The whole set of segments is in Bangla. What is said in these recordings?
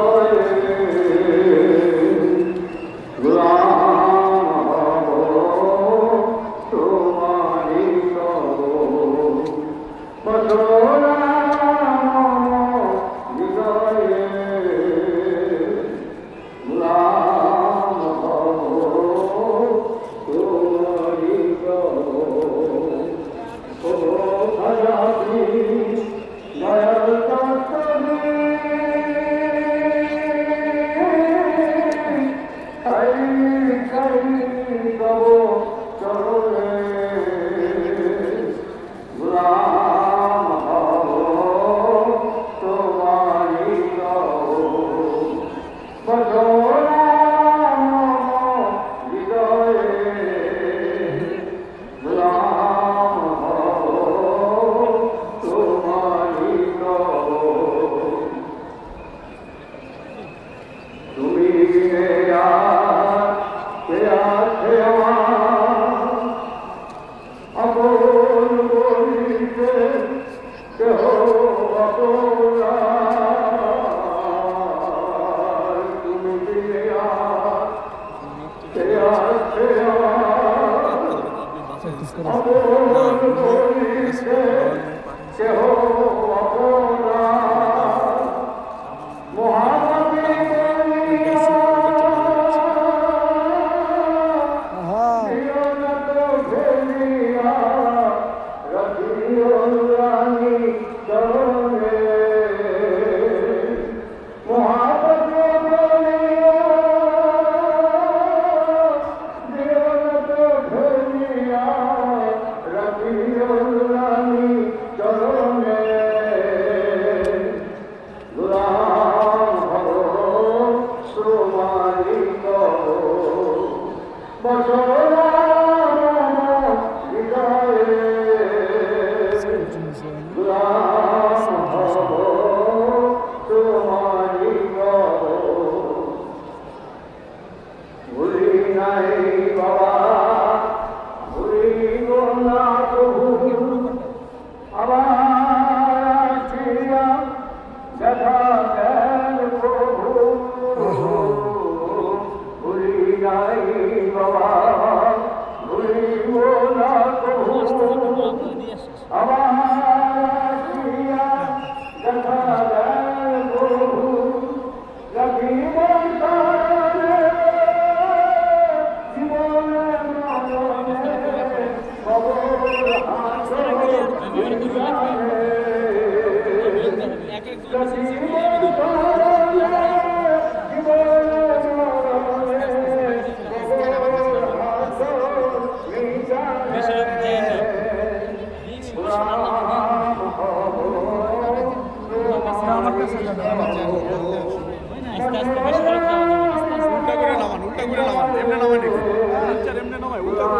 Lord. বছর উল্টা করে নামান উল্টা করে নামান এমনি নামান উল্টা এমনি নামায় উল্টা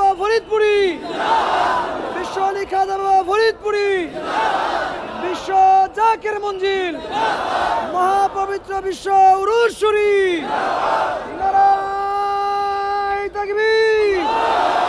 বাবা ফরিদপুরি। বিশ্ব লিখা খাজা বাবা ফরিদপুরি। বিশ্ব জাকের মঞ্জিল। মহাপবিত্র বিশ্ব উরুশ্বরী নারায় তাকবীর।